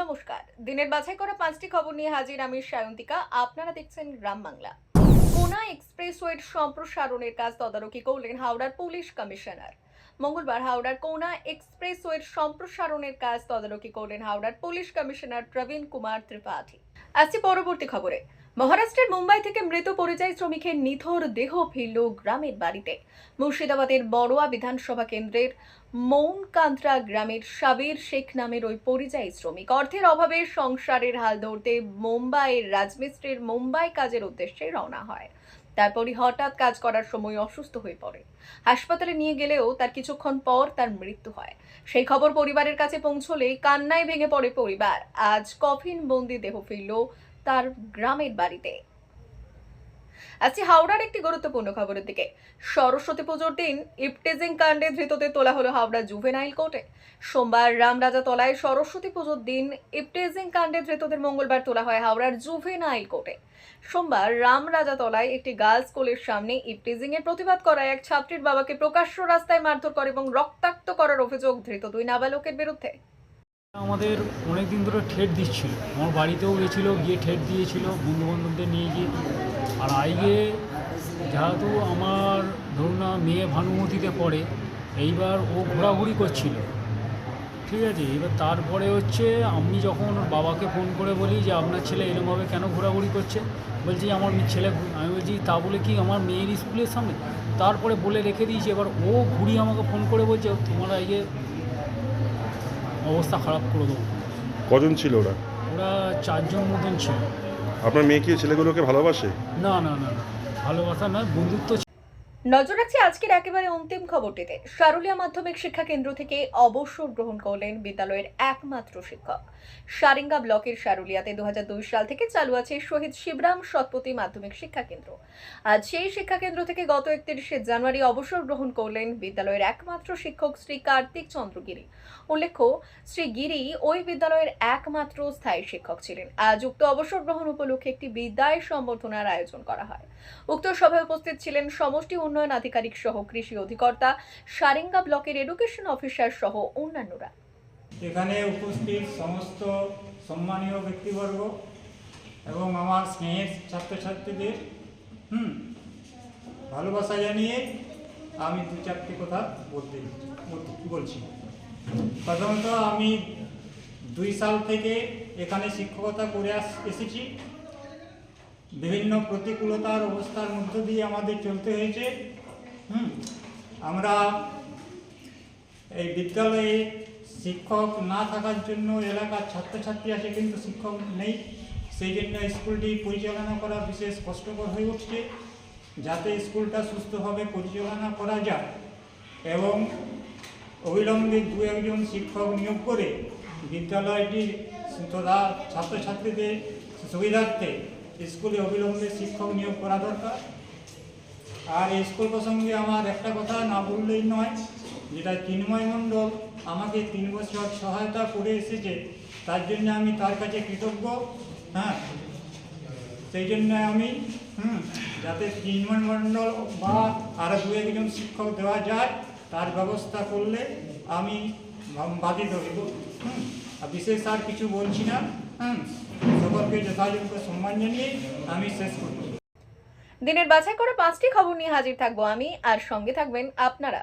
নমস্কার। দিনের বাছাই করা পাঁচটি খবর নিয়ে হাজির আমি সায়ন্তিকা। আপনারা দেখছেন গ্রাম বাংলা। কোনা এক্সপ্রেসওয়ের সম্প্রসারণের কাজ তদারকি করলেন হাওড়ার পুলিশ কমিশনার। মঙ্গলবার হাওড়ার কোনা এক্সপ্রেসওয়ের সম্প্রসারণের কাজ তদারকি করলেন হাওড়ার পুলিশ কমিশনার প্রবীণ কুমার ত্রিপাঠী। আসছি পরবর্তী খবরে। মহারাষ্ট্রের মুম্বাই থেকে মৃত পরিযায়ী শ্রমিকের নিথর দেহ ফিরল গ্রামের বাড়িতে। মুর্শিদাবাদের বড়োয়া বিধানসভা কেন্দ্রের মৌনকান্ত্রা গ্রামের সাবির শেখ নামের ওই পরিযায়ী শ্রমিক। অর্থের অভাবে সংসারের হাল ধরতে মুম্বাইয়ের রাজমিস্ত্রির মুম্বাই কাজের উদ্দেশ্যে রওনা হয়। তারপরই হঠাৎ কাজ করার সময় অসুস্থ হয়ে পড়ে। হাসপাতালে নিয়ে গেলেও তার কিছুক্ষণ পর তার মৃত্যু হয়। সেই খবর পরিবারের কাছে পৌঁছলে কান্নায় ভেঙে পড়ে পরিবার। আজ কফিন বন্দি দেহ ফিরল তার গ্রামের বাড়িতে। আজকে হাওড়ার একটি গুরুত্বপূর্ণ খবরের দিকে। সরস্বতী পুজোর দিন ইপটেজিং কাণ্ডে ধৃতদের তোলা হলো হাওড়া জুভেনাইল কোর্টে। সোমবার রামরাজা তলায় সরস্বতী পুজোর দিন ইপটেজিং কাণ্ডে ধৃতদের মঙ্গলবার তোলা হয় হাওড়ার জুভেনাইল কোর্টে। সোমবার রামরাজা তলায় একটি গার্লস স্কুলের সামনে ইপটেজিং এর প্রতিবাদ করায় এক ছাত্রীর বাবাকে প্রকাশ্য রাস্তায় মারধর করে এবং রক্তাক্ত করার অভিযোগ ধৃত দুই নাবালকের বিরুদ্ধে। আমাদের অনেক দিন ধরে ঠেট দিচ্ছিল। আমার বাড়িতেও গেছিল, গিয়ে ঠেট দিয়েছিল বন্ধু বান্ধবদের নিয়ে গিয়ে। আর আইগে যেহেতু আমার ধরুন না মেয়ে ভানুমতিতে পড়ে, এইবার ও ঘোরাঘুরি করছিল। ঠিক আছে, এবার তারপরে হচ্ছে আমি যখন বাবাকে ফোন করে বলি যে, আপনার ছেলে এরমভাবে কেন ঘোরাঘুরি করছে? বলছি, আমার ছেলে আমি বলছি, তা বলে কি আমার মেয়ের স্কুলের সামনে? তারপরে বলে রেখে দিয়েছি, এবার ও ঘুরি আমাকে ফোন করে বলছে, তোমার আইগে অবস্থা খারাপ করে দেবো। কজন ছিল ওরা? ওরা চারজন মতন ছিল। আপনার মেয়ে কি ছেলেগুলোকে ভালোবাসে? না না না না। ভালোবাসা নয় বন্ধুত্ব। নজর রাখছি আজকের একেবারে অন্তিম খবরটিতে। সারুলিয়া মাধ্যমিক শিক্ষা কেন্দ্র থেকে অবসর গ্রহণ করলেন বিদ্যালয়ের একমাত্র শিক্ষক। সারেঙ্গা ব্লকের সারুলিয়াতে দু সাল থেকে চালু আছে শহীদ শিবরাম সৎপতি মাধ্যমিক শিক্ষা কেন্দ্র। আজ সেই শিক্ষা কেন্দ্র থেকে গত একত্রিশে জানুয়ারি অবসর গ্রহণ করলেন বিদ্যালয়ের একমাত্র শিক্ষক শ্রী কার্তিক চন্দ্র গিরি উল্লেখ্য, শ্রী গিরি ওই বিদ্যালয়ের একমাত্র স্থায়ী শিক্ষক ছিলেন। আজ উক্ত অবসর গ্রহণ উপলক্ষে একটি বিদায় সম্বর্ধনার আয়োজন করা হয়। উক্ত সভায় উপস্থিত ছিলেন সমষ্টি উন্নয়ন আধিকারিক সহ কৃষি অধিকর্তা, সারেঙ্গা ব্লকের এডুকেশন অফিসার সহ অন্যান্যরা। এখানে উপস্থিত সমস্ত সম্মানীয় ব্যক্তিবর্গ এবং আমার স্নেহের ছাত্রছাত্রীদের, হুম, ভালোবাসা জানিয়ে আমি দু চারটি কথা বলতে বলছি। প্রথমত আমি দুই সাল থেকে এখানে শিক্ষকতা করে এসেছি। বিভিন্ন প্রতিকূলতার অবস্থার মধ্য দিয়ে আমাদের চলতে হয়েছে। হুম, আমরা এই বিদ্যালয়ে শিক্ষক না থাকার জন্য এলাকার ছাত্রছাত্রী আছে কিন্তু শিক্ষক নেই। সেই জন্য স্কুলটি পরিচালনা করা বিশেষ কষ্টকর হয়ে উঠছে। যাতে স্কুলটা সুস্থভাবে পরিচালনা করা যায় এবং অবিলম্বে দু একজন শিক্ষক নিয়োগ করে বিদ্যালয়টির তথা ছাত্রছাত্রীদের সুবিধার্থে স্কুলে অবিলম্বে শিক্ষক নিয়োগ করা দরকার। আর স্কুল প্রসঙ্গে আমার একটা কথা না বললেই নয়, যেটা চিন্ময় মণ্ডল আমাকে তিন বছর সহায়তা করে এসেছে, তার জন্য আমি তার কাছে কৃতজ্ঞ হ্যাঁ? সেই জন্য আমি, হুম, যাতে চিন্ময় মণ্ডল বা আরও দু একজন শিক্ষক দেওয়া যায়, তার ব্যবস্থা করলে আমি বা- বাদী ধরব হুম বিশেষ আর কিছু বলছি না। সকলকে যথাযোগ্য সম্মান জানিয়ে আমি শেষ করব। দিনের বাছাই করে পাঁচটি খবর নিয়ে হাজির থাকব আমি, আর সঙ্গে থাকবেন আপনারা।